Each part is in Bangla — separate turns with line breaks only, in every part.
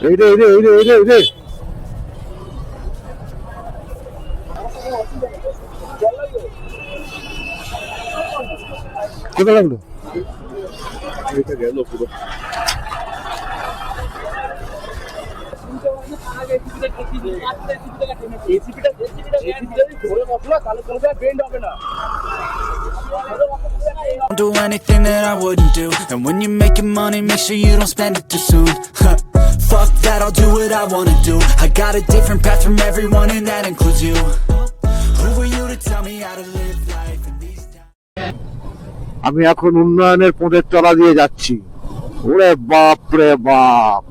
এই রে এই রে এই রে এই রে এই রে কোথায় লাগল এটা গেল পুরো
Don't do anything that I wouldn't do. And when you're making money, make sure you don't spend it too soon. Fuck that, I'll do what I wanna do. I got a different path from everyone, and that includes you. Who are you to tell me how to live life in these times?
আমি এখন উন্নয়নের পথের তলা দিয়ে যাচ্ছি ওরে বাপ রে বাপ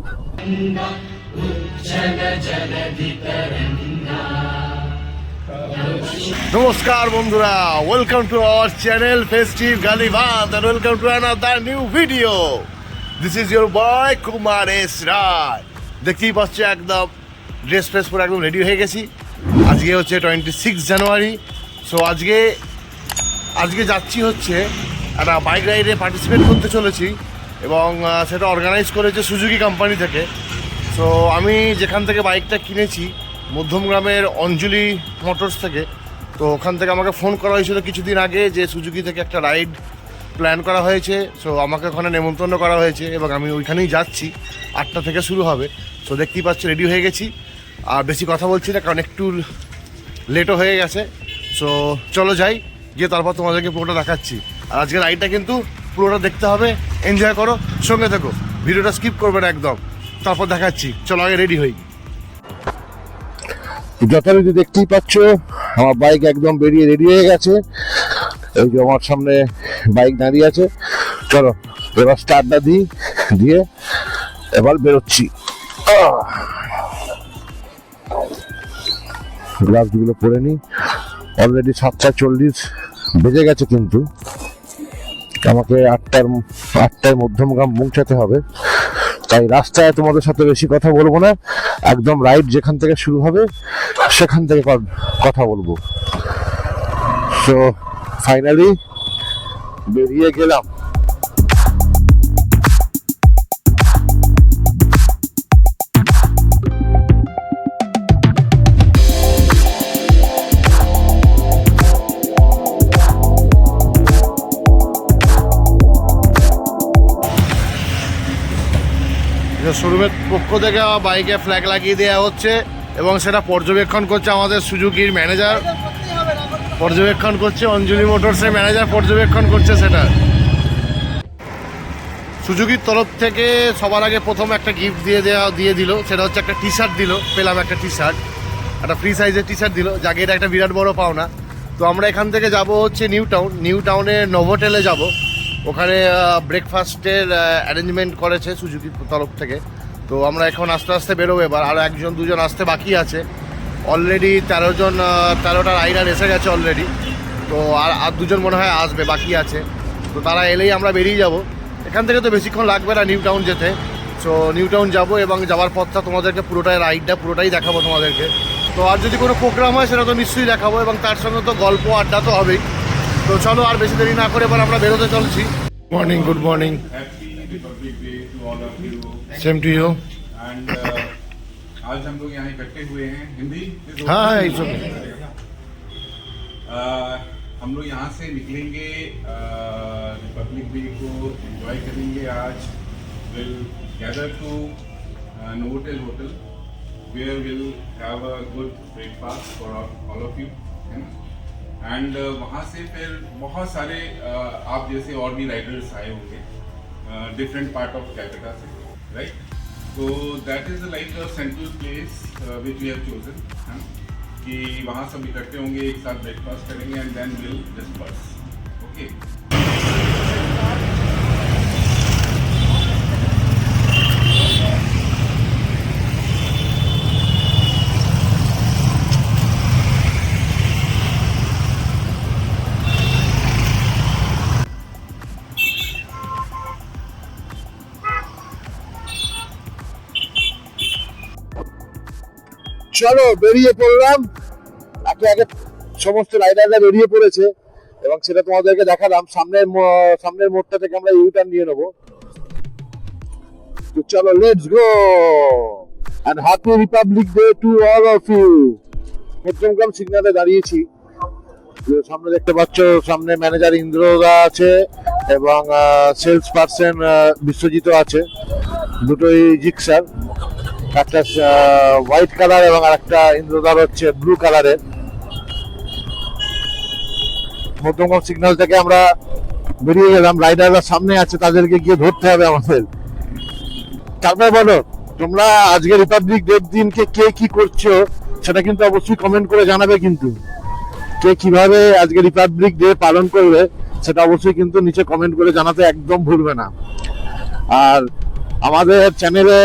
নমস্কার বন্ধুরা welcome to our channel festive গালিভাত and welcome to another new video this is your boy Kumar S Roy দেখতেই পাচ্ছ একদম ড্রেস ফ্রেস পরে একদম রেডি হয়ে গেছি। আজকে হচ্ছে টোয়েন্টি সিক্স জানুয়ারি সো আজকে আজকে যাচ্ছি হচ্ছে একটা বাইক রাইডে পার্টিসিপেট করতে চলেছি এবং সেটা অর্গানাইজ করেছে সুজুকি কোম্পানি থেকে। সো আমি যেখান থেকে বাইকটা কিনেছি, মধ্যমগ্রামের অঞ্জলি মোটরস থেকে, তো ওখান থেকে আমাকে ফোন করা হয়েছিল কিছুদিন আগে যে সুজুকি থেকে একটা রাইড প্ল্যান করা হয়েছে। সো আমাকে ওখানে নেমন্তন্ন করা হয়েছে এবং আমি ওইখানেই যাচ্ছি। আটটা থেকে শুরু হবে। সো দেখতেই পাচ্ছি রেডি হয়ে গেছি। আর বেশি কথা বলছি না, কারণ একটু লেটও হয়ে গেছে। সো চলো যাই, গিয়ে তারপর তোমাদেরকে পুরোটা দেখাচ্ছি। আর আজকের রাইডটা কিন্তু পুরোটা দেখতে হবে। এনজয় করো, সঙ্গে থেকো। ভিডিওটা স্কিপ করবে না একদম। তারপর দেখাচ্ছি। চলো আগে রেডি হই। যথারীতি দেখতেই পাচ্ছ, আমার বাইক একদম বেরিয়ে রেডি হয়ে গেছে। এই যে আমার সামনে বাইক দাঁড়িয়ে আছে। চলো, এবার স্টার্টটা দিই, দিয়ে এবার বেরোচ্ছি! গ্লাভসগুলো পরে নিই। অলরেডি সাতটা চল্লিশ বেজে গেছে কিন্তু। আমাকে আটটার আটটায় মধ্যমগ্রাম পৌঁছাতে হবে। তাই রাস্তায় তোমাদের সাথে বেশি কথা বলব না। একদম রাইড যেখান থেকে শুরু হবে, সেখান থেকে কথা বলব। সো ফাইনালি বেরিয়ে গেলাম। শোরুমের পক্ষ থেকে বাইকে ফ্ল্যাগ লাগিয়ে দেওয়া হচ্ছে এবং সেটা পর্যবেক্ষণ করছে আমাদের সুজুকির ম্যানেজার পর্যবেক্ষণ করছে অঞ্জলি মোটরসের ম্যানেজার পর্যবেক্ষণ করছে সেটা। সুজুকির তরফ থেকে সবার আগে প্রথম একটা গিফট দিয়ে দেওয়া দিয়ে দিল। সেটা হচ্ছে একটা টি শার্ট দিল। পেলাম একটা টি শার্ট একটা ফ্রি সাইজের টি শার্ট দিল। যাকে, এটা একটা বিরাট বড় পাওনা। তো আমরা এখান থেকে যাব হচ্ছে নিউ টাউন। নিউ টাউনে নোভোটেলে যাব। ওখানে ব্রেকফাস্টের অ্যারেঞ্জমেন্ট করেছে সুজুকির তরফ থেকে। তো আমরা এখন আস্তে আস্তে বেরোবো এবার। আর একজন, দুজন আসতে বাকি আছে। অলরেডি তেরো জন তেরোটা রাইডার এসে গেছে অলরেডি তো আর আর দুজন মনে হয় আসবে, বাকি আছে। তো তারা এলেই আমরা বেরিয়ে যাব। এখান থেকে তো বেশিক্ষণ লাগবে না নিউ টাউন যেতে। সো নিউ টাউন যাব এবং যাওয়ার পথটা তোমাদেরকে পুরোটাই রাইডটা পুরোটাই দেখাবো তোমাদেরকে। তো আর যদি কোনো প্রোগ্রাম হয়, সেটা তো নিশ্চয়ই দেখাবো এবং তার সঙ্গে তো গল্প, আড্ডা তো হবেই। তো চলো আর বেশি দেরি না করে এবার আমরা বেরোতে চলছি morning good morning
happy Republic Day to all of you
same to you
and uh, आज हम लोग यहाँ इकट्ठे हुए हैं हिंदी is okay?
हाँ हाँ इट्स ओके
Uh, हम लोग यहाँ से निकलेंगे रिपब्लिक डे को एंजॉय करेंगे आज will gather to Novotel hotel where will have a good breakfast for all of you है ना एंड वहाँ से फिर बहुत सारे uh, आप जैसे और भी राइडर्स आए होंगे डिफरेंट पार्ट ऑफ़ कैलकाटा से राइट तो that is like a central place which we have chosen कि वहाँ सब इकट्ठे होंगे एक साथ ब्रेकफास्ट करेंगे and then we'll disperse okay
চলো, বেরিয়ে পড়লাম। একে একে
সমস্ত রাইডাররা বেরিয়ে পড়েছে এবং সেটা তোমাদেরকে দেখালাম। সামনের সামনের মোড়টা থেকে আমরা ইউটার্ন নিয়ে নেব। তো চলো let's go and happy republic day to all of you Madhyamgram সিগন্যালে দাঁড়িয়েছি। সামনে দেখতে পাচ্ছ, সামনে ম্যানেজার ইন্দ্রদা আছে এবং সেলস পার্সন বিশ্বজিৎ আছে। দুটোই জিক্সার। একটা হোয়াইট কালার এবং আরেকটা ইন্দ্রদার হচ্ছে ব্লু কালারের মধ্যমগ্রাম সিগন্যাল থেকে আমরা বেরিয়ে গেলাম। রাইডাররা সামনে আছে, তাদেরকে গিয়ে ধরতে হবে আমাদের। তারপরে বলো, তোমরা আজকে রিপাবলিক ডে দিনকে কে কি করছ, সেটা কিন্তু অবশ্যই কমেন্ট করে জানাবে কিন্তু। কে কীভাবে আজকে রিপাবলিক ডে পালন করবে, সেটা অবশ্যই কিন্তু নিচে কমেন্ট করে জানাতে একদম ভুলবে না। আর আমাদের চ্যানেলে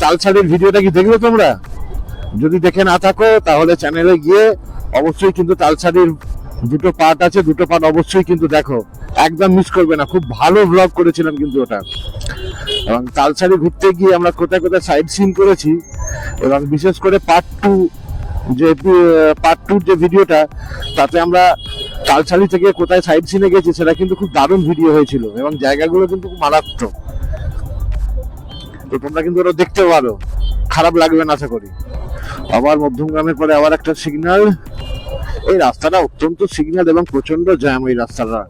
চালছাড়ির ভিডিওটা কি দেখবে তোমরা? যদি দেখে না থাকো, তাহলে চ্যানেলে গিয়ে অবশ্যই কিন্তু তালসারির দুটো পার্ট আছে, দুটো পার্ট অবশ্যই কিন্তু দেখো। একদম মিস করবে না, খুব ভালো ব্লগ করেছিলাম কিন্তু ওটা। এবং তালসারি ঘুরতে গিয়ে আমরা কোথায় কোথায় সাইড সিন করেছি, এবং বিশেষ করে পার্ট টু যে পার্ট টুর যে ভিডিওটা, তাতে আমরা তালসারি থেকে কোথায় সাইড সিনে গেছি, সেটা কিন্তু খুব দারুণ ভিডিও হয়েছিল, এবং জায়গাগুলো কিন্তু খুব মারাত্মক। তো তোমরা কিন্তু ওটা দেখতে পারো। খারাপ লাগবে না করি। আবার মধ্যমগ্রামের পরে আবার একটা সিগন্যাল এই রাস্তাটা অত্যন্ত সিগন্যাল এবং প্রচণ্ড জ্যাম এই রাস্তাটা।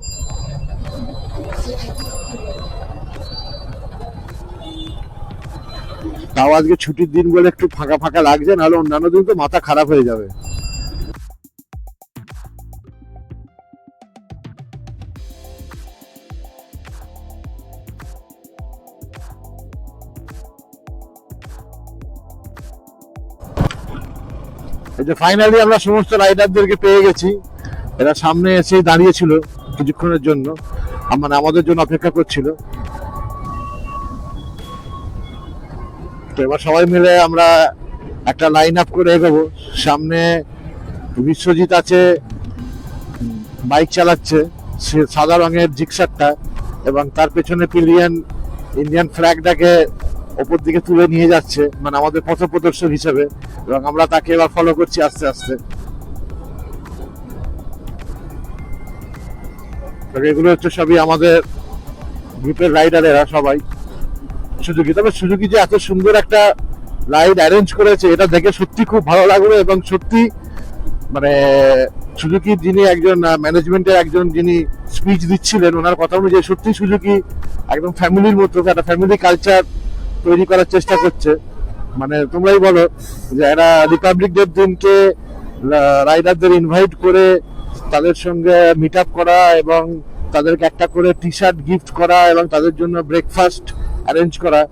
তাও আজকে ছুটির দিন বলে একটু ফাঁকা ফাঁকা লাগছে, নাহলে অন্যান্য দিন তো মাথা খারাপ হয়ে যাবে। যে ফাইনালি আমরা সমস্ত রাইডারদেরকে পেয়ে গেছি। এরা সামনে এসে দাঁড়িয়েছিল কিছুক্ষণের জন্য। মানে আমাদের জন্য অপেক্ষা করছিল। তো এবার সবাই মিলে আমরা একটা লাইন আপ করে এগোবো। সামনে বিশ্বজিৎ আছে, বাইক চালাচ্ছে, সে সাদা রঙের জিক্সারটা এবং তার পেছনে পিলিয়ন ইন্ডিয়ান ফ্ল্যাগটাকে ওপর দিকে তুলে নিয়ে যাচ্ছে মানে আমাদের পথ প্রদর্শক হিসেবে, এবং আমরা তাকে এবার ফলো করছি আস্তে আস্তে। এগুলো হচ্ছে সবই আমাদের গ্রুপের রাইডারেরা সবাই। সুজুকি, তবে সুজুকি যে এত সুন্দর একটা রাইড অ্যারেঞ্জ করেছে, এটা দেখে সত্যি খুব ভালো লাগল, এবং সত্যি মানে সুজুকি যিনি একজন ম্যানেজমেন্টের একজন যিনি স্পিচ দিচ্ছিলেন, ওনার কথা অনুযায়ী সত্যি সুজুকি একদম ফ্যামিলির মতো, একটা ফ্যামিলি কালচার তৈরি করার চেষ্টা করছে। মানে তোমরাই বলো যে এরা রিপাবলিক ডের দিনকে রাইডারদের ইনভাইট করে তাদের সঙ্গে মিট আপ করা এবং তাদেরকে একটা করে টি শার্ট গিফট করা এবং তাদের জন্য ব্রেকফাস্ট অ্যারেঞ্জ করা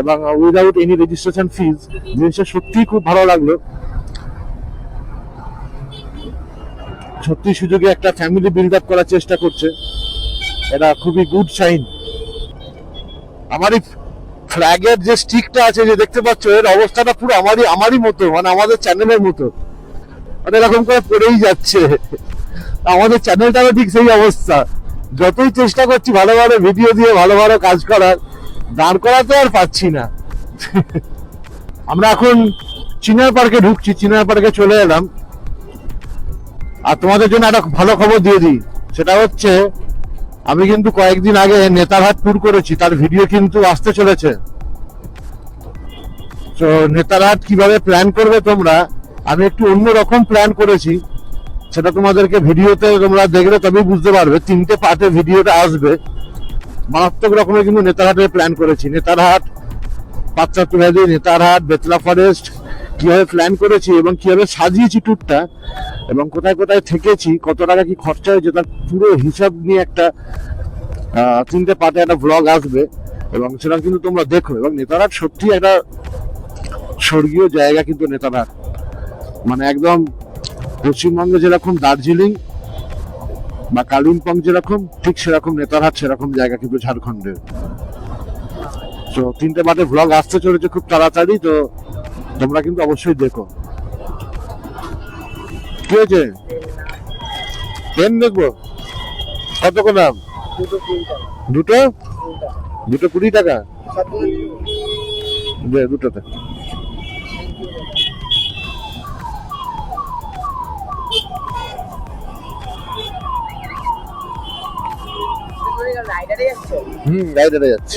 এবং উইদাউট এনি রেজিস্ট্রেশন ফিজ জিনিসটা সত্যিই খুব ভালো লাগল। সত্যি সুযোগে একটা ফ্যামিলি বিল্ড আপ করার চেষ্টা করছে। এটা খুবই গুড সাইন আমার এই ফ্ল্যাগের যে স্টিকটা আছে যে দেখতে পাচ্ছ, এর অবস্থাটা পুরো আমারই আমারই মতো মানে আমাদের চ্যানেলের মতো। মানে এরকম করে পড়েই যাচ্ছে। আমাদের চ্যানেলটারও ঠিক সেই অবস্থা। যতই চেষ্টা করছি ভালো ভালো ভিডিও দিয়ে ভালো ভালো কাজ করার, দাঁড় করাতে আর পাচ্ছি না। আমরা এখন চিনার পার্কে ঢুকছি, চিনার পার্কে চলে এলাম। আর তোমাদের জন্য একটা ভালো খবর দিয়ে দিই। সেটা হচ্ছে আমি কিন্তু কয়েকদিন আগে নেতারহাট ট্যুর করেছি, তার ভিডিও কিন্তু আসতে চলেছে। তো নেতারহাট কীভাবে প্ল্যান করবে তোমরা, আমি একটু অন্যরকম প্ল্যান করেছি। সেটা তোমাদেরকে ভিডিওতে তোমরা দেখলে তবেই বুঝতে পারবে, তিনটে পার্টে ভিডিওটা আসবে। মারাত্মক রকমের কিন্তু নেতারহাটের প্ল্যান করেছি। নেতারহাট পাঁচচাত্তর ভ্যালি নেতারহাট বেতলা ফরেস্ট কীভাবে প্ল্যান করেছি এবং কীভাবে সাজিয়েছি ট্যুরটা এবং কোথায় কোথায় থেকেছি, কত টাকা কি খরচা হয়েছে, তার পুরো হিসাব নিয়ে একটা তিনটে পার্টে একটা ব্লগ আসবে এবং সেটা কিন্তু তোমরা দেখো এবং নেতারহাট সত্যি একটা স্বর্গীয় জায়গা কিন্তু নেতারহাট। মানে একদম পশ্চিমবঙ্গে যেরকম দার্জিলিং বা কালিম্পং যেরকম, ঠিক সেরকম নেতারহাট সেরকম জায়গা কিন্তু ঝাড়খণ্ডের তো তিনটে পার্টে ভ্লগ আসতে চলেছে খুব তাড়াতাড়ি, তো তোমরা কিন্তু অবশ্যই দেখো। কি হয়েছে? ট্রেন দেখব? কত দাম? দুটো? দুটো কুড়ি টাকা? দুটোতে। হুম রাইডারে যাচ্ছে।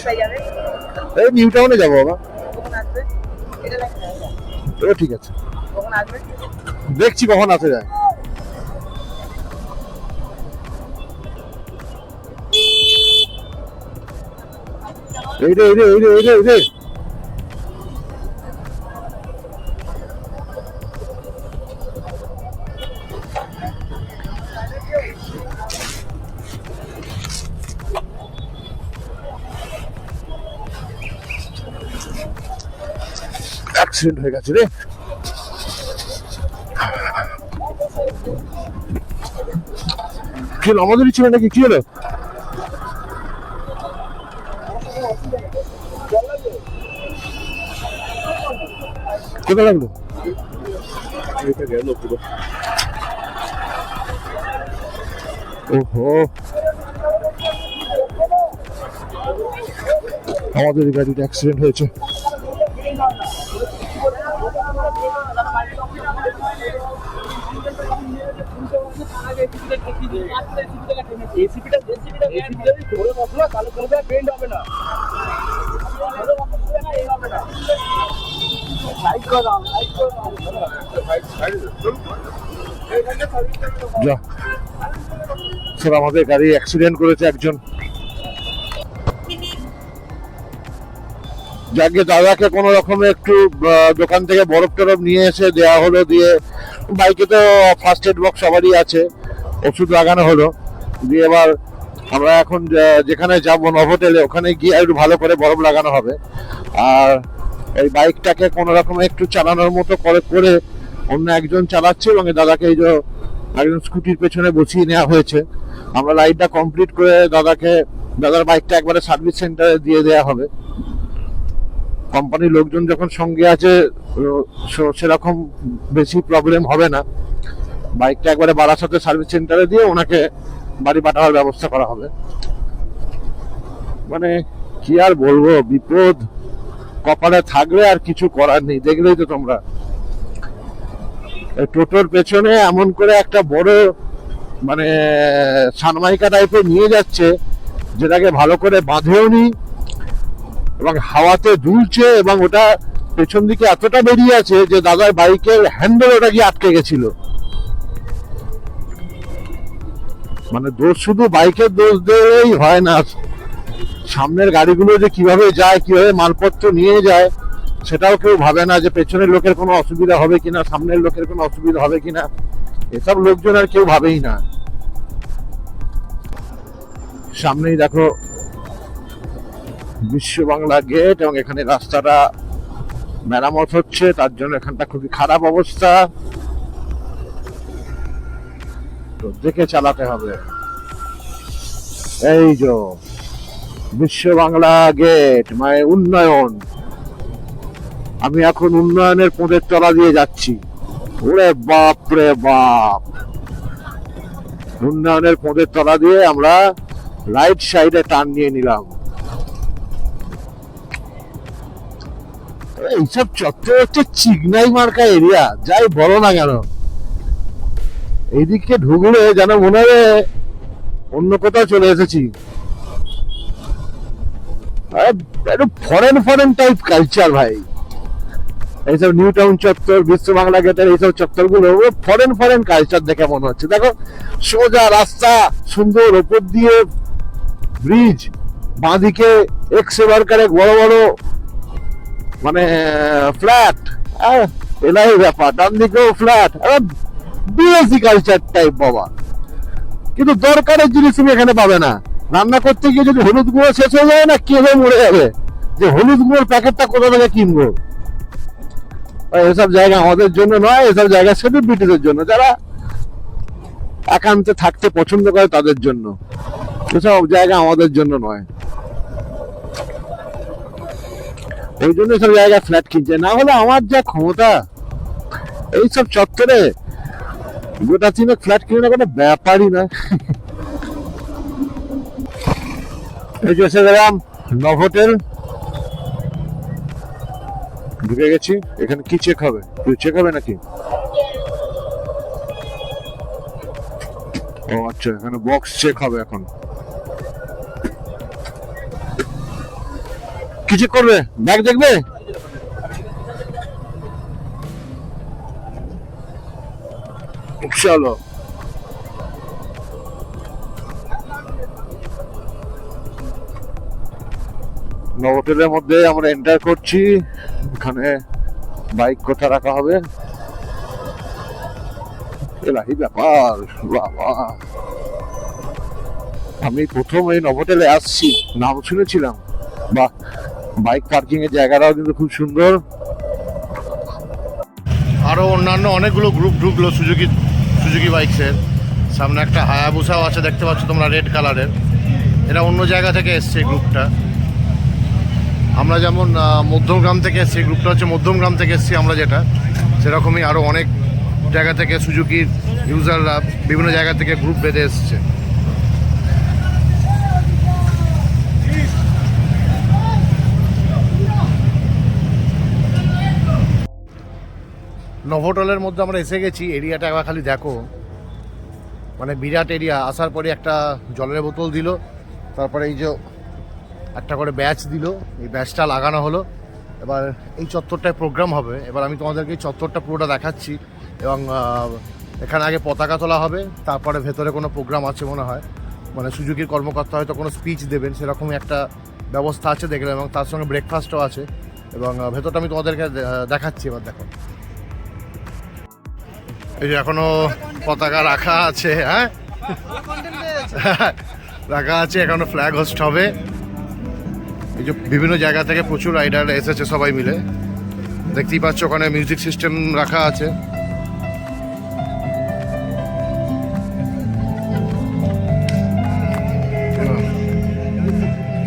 এই নিউ টাউনে যাব আবার ঠিক আছে। দেখছি কখন আসে যায়। এই রে এই রে এই রে এই রে অ্যাক্সিডেন্ট হয়ে গেছে রে। কি আমাদেরই ছিল নাকি? কি হলো? কোথায় লাগল? ওহো। আমাদের গাড়িতে অ্যাক্সিডেন্ট হয়েছে। স্যার আমাদের গাড়ি অ্যাক্সিডেন্ট করেছে একজন। যাকে দাদাকে কোনো রকমে একটু দোকান থেকে বরফ টরফ নিয়ে এসে দেওয়া হলো দিয়ে, বাইকে তো ফার্স্ট এড বক্স সবারই আছে, ওষুধ লাগানো হলো। দিয়ে এবার আমরা এখন যেখানে যাব হোটেলে ওখানে গিয়ে একটু ভালো করে বরফ লাগানো হবে। আর এই বাইকটাকে কোনো রকমে একটু চালানোর মতো করে করে অন্য একজন চালাচ্ছে এবং দাদাকে এই যে একজন স্কুটির পেছনে বসিয়ে নেওয়া হয়েছে। আমরা লাইটটা কমপ্লিট করে দাদাকে, দাদার বাইকটা একবারে সার্ভিস সেন্টারে দিয়ে দেওয়া হবে। কোম্পানির লোকজন যখন সঙ্গে আছে সেরকম বেশি প্রবলেম হবে না। বাইকটা একবারে বারাসাতে সার্ভিস সেন্টারে দিয়ে ওনাকে বাড়ি পাঠানোর ব্যবস্থা করা হবে। মানে কি আর বলব, বিপদ কপালে থাকলে আর কিছু করার নেই, দেখলেই তো তোমরা। টোটোর পেছনে এমন করে একটা বড় মানে সানমাইকা টাইপের নিয়ে যাচ্ছে, যেটাকে ভালো করে বাঁধেও নি এবং হাওয়াতে দুলছে এবং ওটা পেছন দিকে এতটা বেরিয়ে আছে যে দাদার বাইকের হ্যান্ডেল ওটা গিয়ে আটকে গেছিল। মানে দোষ শুধু বাইকের দোষ দিলেই হয় না। সামনের গাড়িগুলো যে কীভাবে যায়, কীভাবে মালপত্র নিয়ে যায়, সেটাও কেউ ভাবে না যে পেছনের লোকের কোনো অসুবিধা হবে কিনা, সামনের লোকের কোনো অসুবিধা হবে কিনা। এসব লোকজন আর কেউ ভাবেই না। সামনেই দেখো বিশ্ব বাংলা গেট এবং এখানে রাস্তাটা মেরামত হচ্ছে, তার জন্য এখানটা খুবই খারাপ অবস্থা। তো দেখে চালাতে হবে। এই যে বিশ্ব বাংলা গেট মানে উন্নয়ন। আমি এখন উন্নয়নের পদের তলা দিয়ে যাচ্ছি। ওরে বাপ রে বাপ। উন্নয়নের পদের তলা দিয়ে আমরা রাইট সাইডে টান নিয়ে নিলাম। এইসব চত্বর হচ্ছে চিগনাই মার্কা এরিয়া, যাই বলো না কেন। এইদিকে ঢুকলে যেন মনে হবে অন্য কোথাও চলে এসেছি। ফরেন ফরেন টাইপ কালচার ভাই। এইসব নিউ টাউন চত্বর, বিশ্ব বাংলা গেটের এইসব চত্বরগুলো ফরেন ফরেন কালচার দেখে মনে হচ্ছে। দেখো, সোজা রাস্তা, সুন্দর ওপর দিয়ে ব্রিজ বাঁদিকে এক্স এবারকার বড় বড় মানে ফ্ল্যাট এলাই ব্যাপার, ডান দিকেও ফ্ল্যাট বিএসি কালচার টাইপ বাবা। কিন্তু দরকারের জিনিস তুমি এখানে পাবে না। রান্না করতে গিয়ে যদি হলুদ গুঁড়ো শেষ হয়ে যায় না কে হয়ে মরে যাবে। যে হলুদ গুঁড়োর প্যাকেটটা কোথা থেকে কিনবো? এসব জায়গা আমাদের জন্য নয়, এসব জায়গা সেলিব্রিটিদের জন্য। যারা একান্তে থাকতে পছন্দ করে তাদের জন্য। এসব জায়গা আমাদের জন্য নয়। ওই জন্য সব জায়গায় ফ্ল্যাট কিনছে। না হলে আমার যা ক্ষমতা এইসব চত্বরে গোটা তিনেক ফ্ল্যাট কিনে কোনো ব্যাপারই না। এই যে গেলাম নভ হোটেল। ঢুকে গেছি। এখানে কি চেক হবে? তুই চেক হবে নাকি? ও আচ্ছা এখানে বক্স চেক হবে এখন।
কিছু করবে? ব্যাগ দেখবে? চলো হোটেলের মধ্যে আমরা এন্টার করছি। এখানে বাইক কোথা রাখা হবে? এলাহি ব্যাপার, বাবা। আমি প্রথম এই নভোটেলে আসছি, নাম শুনেছিলাম। বাহ বাইক পার্কিং এর জায়গাটাও কিন্তু খুব সুন্দর। আরও অন্যান্য অনেকগুলো গ্রুপ ঢুকলো সুজুকি সুজুকি বাইকসের সামনে একটা হায়াবুসাও আছে, দেখতে পাচ্ছ তোমরা রেড কালারের এরা। অন্য জায়গা থেকে এসছে গ্রুপটা আমরা যেমন মধ্যমগ্রাম থেকে এসছি গ্রুপটা হচ্ছে মধ্যমগ্রাম থেকে এসছি আমরা যেটা। সেরকমই আরও অনেক জায়গা থেকে সুজুকির ইউজাররা বিভিন্ন জায়গা থেকে গ্রুপ বেঁধে এসছে। নভোটলের মধ্যে আমরা এসে গেছি, এরিয়াটা একবার খালি দেখো। মানে বিরাট এরিয়া, আসার পরে একটা জলের বোতল দিল, তারপরে এই যে একটা করে ব্যাচ দিল, এই ব্যাচটা লাগানো হলো। এবার এই চত্বরটায় প্রোগ্রাম হবে। এবার আমি তোমাদেরকে এই চত্বরটা পুরোটা দেখাচ্ছি এবং এখানে আগে পতাকা তোলা হবে, তারপরে ভেতরে কোনো প্রোগ্রাম আছে মনে হয়। মানে সুযোগের কর্মকর্তা হয়তো কোনো স্পিচ দেবেন, সেরকমই একটা ব্যবস্থা আছে দেখলাম এবং তার সঙ্গে ব্রেকফাস্টও আছে। এবং ভেতরটা আমি তোমাদেরকে দেখাচ্ছি এবার দেখো। এই যে এখনও পতাকা রাখা আছে হ্যাঁ? রাখা আছে, এখনও ফ্ল্যাগ হোস্ট হবে। এই যে বিভিন্ন জায়গা থেকে প্রচুর রাইডার এসেছে সবাই মিলে। দেখতেই পাচ্ছ ওখানে মিউজিক সিস্টেম রাখা আছে।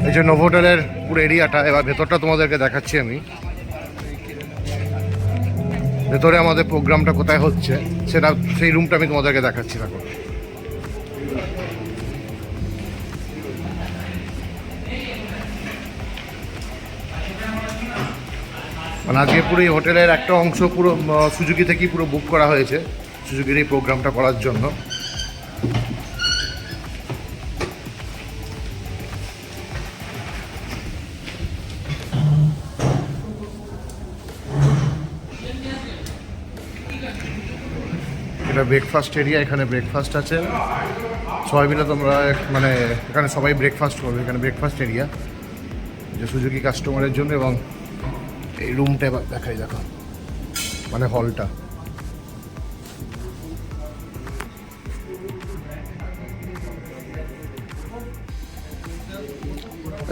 এই যে নোভোটেলের পুরো এরিয়াটা এবার ভেতরটা তোমাদেরকে দেখাচ্ছি আমি। ভেতরে আমাদের প্রোগ্রামটা কোথায় হচ্ছে, সেটা সেই রুমটা আমি তোমাদেরকে দেখাচ্ছি এখন মানে আজকে পুরো এই হোটেলের একটা অংশ পুরো সুজুকি থেকেই পুরো বুক করা হয়েছে, সুজুকির এই প্রোগ্রামটা করার জন্য। ব্রেকফাস্ট এরিয়া এখানে ব্রেকফাস্ট আছে। সবাই মিলে তোমরা মানে এখানে সবাই ব্রেকফাস্ট করবে এখানে ব্রেকফাস্ট এরিয়া যে সুজুকি কাস্টমারের জন্য এবং এই রুমটা এবার দেখাই দেখো। মানে হলটা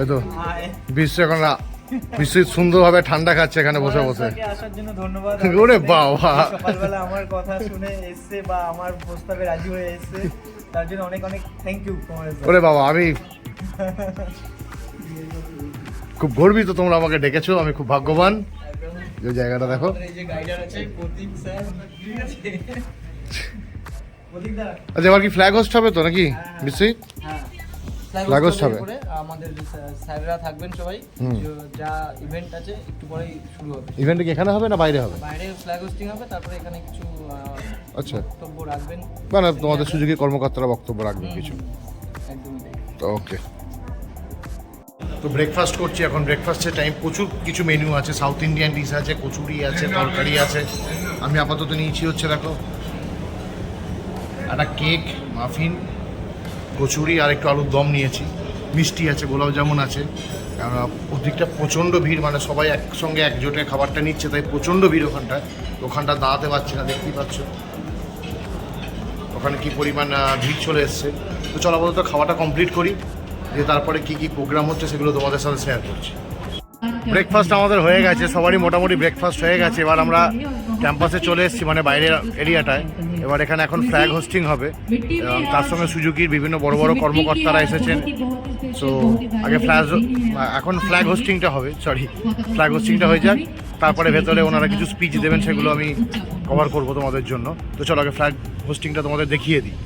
এই তো বিশ্ব এখন না- বিশ্ব সুন্দরভাবে ঠান্ডা খাচ্ছে এখানে বসে বসে।
আসার জন্য ধন্যবাদ।
ওরে বাবা।
সকালবেলা আমার কথা শুনে এসছে বা আমার প্রস্তাবে রাজি হয়ে এসছে। তার জন্য অনেক অনেক থ্যাংক ইউ
ওরে বাবা আমি খুব গর্বিত তোমরা আমাকে ডেকেছো আমি খুব ভাগ্যবান। যে জায়গাটা দেখো। আচ্ছা এবার কি ফ্ল্যাগ হোস্ট হবে তো নাকি বিশ্বজিৎ
হ্যাঁ।
লাগোস হবে।
আমাদের স্যাররা থাকবেন সবাই যা ইভেন্ট আছে একটু পরেই শুরু হবে।
ইভেন্ট কি এখানে হবে না বাইরে হবে?
বাইরে ফ্ল্যাগ হোস্টিং হবে তারপরে এখানে কিছু
আচ্ছা।
বক্তব্য রাখবেন।
মানে তোমাদের সুযোগী কর্মকর্তারা বক্তব্য রাখবে কিছু।
একদমই
ওকে তো ব্রেকফাস্ট করছি এখন। ব্রেকফাস্টের টাইম প্রচুর কিছু মেনু আছে। সাউথ ইন্ডিয়ান ডিশ আছে কচুরি আছে তরকারি আছে। আমি আপাতত নিয়েছি হচ্ছে দেখো একটা কেক মাফিন কচুরি আর একটু আলুর দম নিয়েছি। মিষ্টি আছে গোলাপ জামুন আছে। কেননা ওদিকটা প্রচণ্ড ভিড় মানে সবাই একসঙ্গে একজোটে খাবারটা নিচ্ছে, তাই প্রচণ্ড ভিড় ওখানটায়। ওখানটা দাঁড়াতে পারছি না, দেখতেই পাচ্ছ। ওখানে কি পরিমাণ ভিড় চলে এসছে। তো চলো আপাতত খাওয়াটা কমপ্লিট করি। দিয়ে তারপরে কি কি প্রোগ্রাম হচ্ছে সেগুলো তোমাদের সাথে শেয়ার করছি। ব্রেকফাস্ট আমাদের হয়ে গেছে সবারই মোটামুটি ব্রেকফাস্ট হয়ে গেছে। এবার আমরা ক্যাম্পাসে চলে এসেছি মানে বাইরের এরিয়াটায় এবার এখানে এখন ফ্ল্যাগ হোস্টিং হবে। এবং তার সঙ্গে সুজুকির বিভিন্ন বড় বড় কর্মকর্তারা এসেছেন। তো আগে ফ্ল্যাগ এখন ফ্ল্যাগ হোস্টিংটা হবে সরি ফ্ল্যাগ হোস্টিংটা হয়ে যাক তারপরে ভেতরে ওনারা কিছু স্পিচ দেবেন সেগুলো আমি কভার করব তোমাদের জন্য। তো চলো আগে ফ্ল্যাগ হোস্টিংটা তোমাদের দেখিয়ে দিই।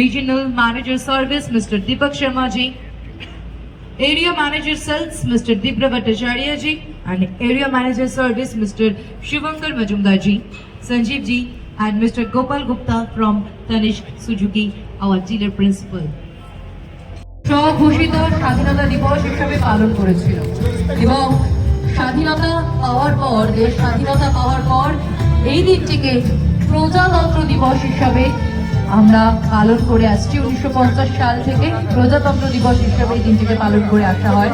Regional Manager Service, Mr. Deepak Sharma. Area Manager Sales, Mr. Dibra Bhattacharya ji. And Area Manager Service, Mr. Shivankar Majumdar ji, Sanjeev ji, and Mr. Gopal Gupta from Tanishq Suzuki, our dealer principal. স্বঘোষিত স্বাধীনতা দিবস হিসাবে পালন করেছিল এবং স্বাধীনতা পাওয়ার পর দেশ স্বাধীনতা পাওয়ার পর এই দিনটিকে প্রজাতন্ত্র দিবস হিসাবে আমরা পালন করে আসছি। উনিশশো পঞ্চাশ সাল থেকে প্রজাতন্ত্র দিবস হিসেবে এই দিনটিকে পালন করে আসা হয়।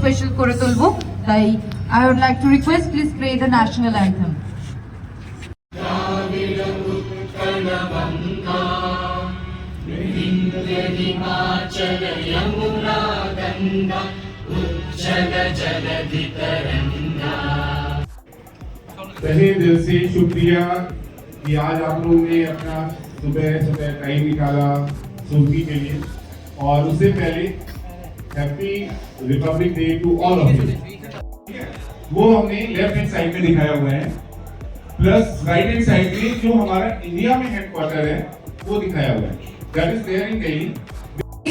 স্পেশাল করে তুলবো তাই I would like to request please play the national anthem
तहे दिल से शुक्रिया कि आज आप लोगों ने अपना सुबह सुबह टाइम निकाला सूफी के लिए और उससे पहले happy Republic Day to all of you वो हमने लेफ्ट हैंड साइड में दिखाया हुआ है प्लस राइट हैंड साइड में जो हमारा इंडिया में हेडक्वार्टर है वो दिखाया हुआ है that is there in Delhi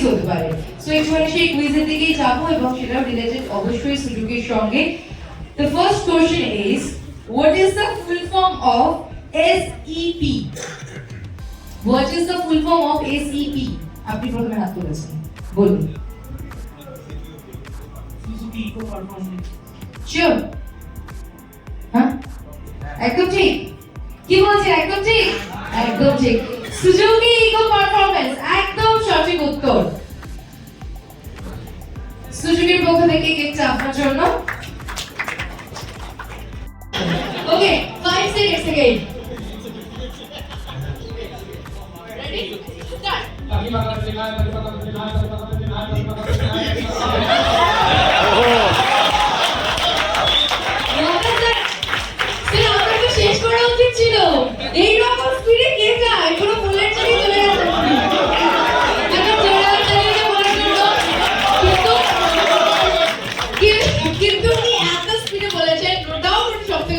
হতে পারে সো এবারে সেই কুইজের দিকেই যাবো এবং সেটা রিলেটেড অবশ্যই সুযোগের সঙ্গে the first question is what is the full form of SEP what is the full form of SEP আপনি প্রথমে হাত তুলেছেন বলুন শিওর হ্যাঁ একদম ঠিক কি একদম ঠিক সুজুকি ইকো পারফরম্যান্স একদম সঠিক উত্তর। সুজুকির পক্ষ থেকে কেকটা আপনার জন্য। ওকে 5 সেকেন্ডস এগেইন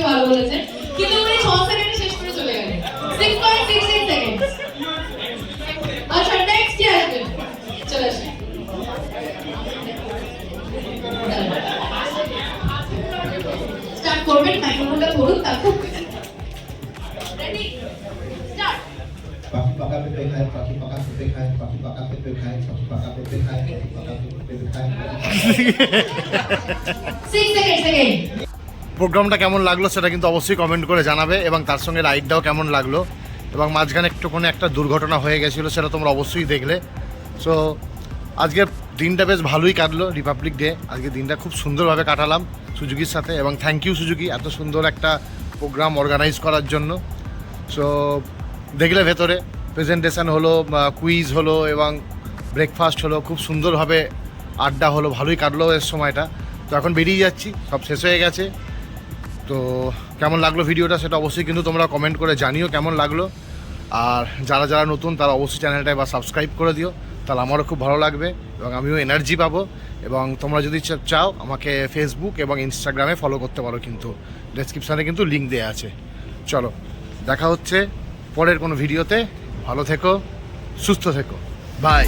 ভালো বলেছেন কিন্তু উনি ছ সেকেন্ডে শেষ করে চলে গেলেন। সিক্স পয়েন্ট সিক্স করবেন মাইক্রোফোনটা
ready start.
Six second second
প্রোগ্রামটা কেমন লাগল সেটা কিন্তু অবশ্যই কমেন্ট করে জানাবে এবং তার সঙ্গে রাইডটাও কেমন লাগল এবং মাঝখানে একটুখানি একটা দুর্ঘটনা হয়ে গেছিল সেটা তোমরা অবশ্যই দেখলে সো আজকের দিনটা বেশ ভালোই কাটলো রিপাবলিক ডে আজকে দিনটা খুব সুন্দরভাবে কাটালাম সুজুকির সাথে এবং থ্যাংক ইউ সুজুকি, এত সুন্দর একটা প্রোগ্রাম অর্গানাইজ করার জন্য। সো দেখলে ভেতরে প্রেজেন্টেশন হলো কুইজ হলো এবং ব্রেকফাস্ট হলো, খুব সুন্দরভাবে আড্ডা হলো, ভালোই কাটলো এর সময়টা। তো এখন বেরিয়ে যাচ্ছি, সব শেষ হয়ে গেছে। তো কেমন লাগল ভিডিওটা সেটা অবশ্যই কিন্তু তোমরা কমেন্ট করে জানিও কেমন লাগল। আর যারা যারা নতুন তারা অবশ্যই চ্যানেলটা এবার সাবস্ক্রাইব করে দিও, তাহলে আমারও খুব ভালো লাগবে এবং আমিও এনার্জি পাবো। এবং তোমরা যদি চাও, আমাকে ফেসবুক এবং ইনস্টাগ্রামে ফলো করতে পারো কিন্তু। ডেসক্রিপশানে কিন্তু লিঙ্ক দেওয়া আছে। চলো, দেখা হচ্ছে পরের কোনো ভিডিওতে ভালো থেকো, সুস্থ থেকো। বাই